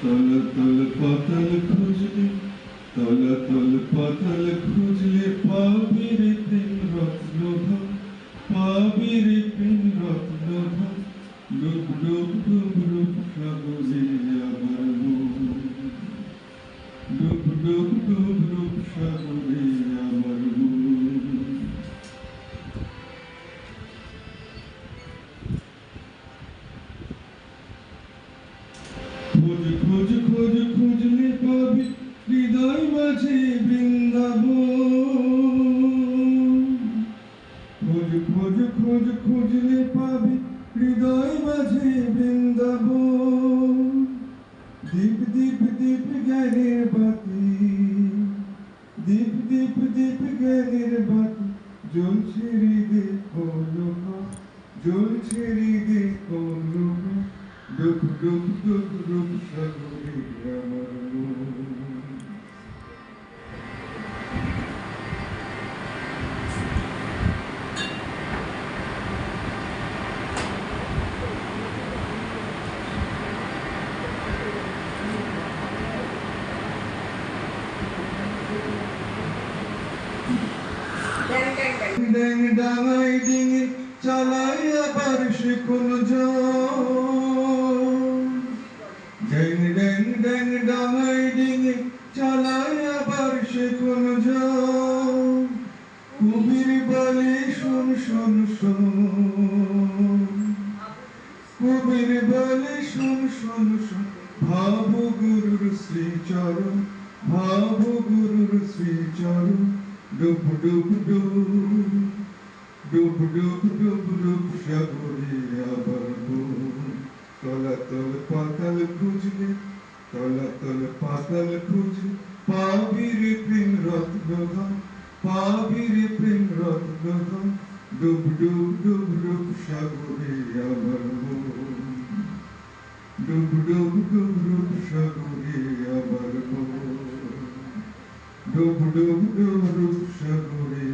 তল পাতাল খুঁজলে তলাতল পাতাল খুঁজলে পাবি রে প্রেম রত্ন পাবি রে প্রেম রত্ন ডুব ডুব ডুব ডুব সাগরে আমার ডুব ডুব ডুব ডুব সাগরে দীপ দীপ দীপ জ্ঞানের বাতি দীপ দীপ দীপ জ্ঞানের বাতি জ্বলছে হৃদে কলকা জ্বলছে হৃদে কলকা ডুব ডুব ডুব ডুব সাগরে ড্যাং ডাঙাই ডিঙি চালাই আবার শিখুন ড্যাং ড্যাং ড্যাং ডাঙাই ডিঙি চালাই আবার শিখুন কুবির বলে শুন শুন শুন কবির বলে শুন শুন শুন ভাব গুরুর শ্রীচরণ ভাব গুরুর শ্রীচরণ। ডুব ডুব ডুব ডুব ডুব ডুব ডুব সাগরে আবার তলাতল পাতাল খুঁজলে তলাতল পাতাল খুঁজলে পাবির প্রেম রত্নধন পাবির প্রেম রত্নধন ডুব ডুব ডুব ডুব সাগরে মন ডুব ডুব ডুব ডুব সাগরে Do do do do do dum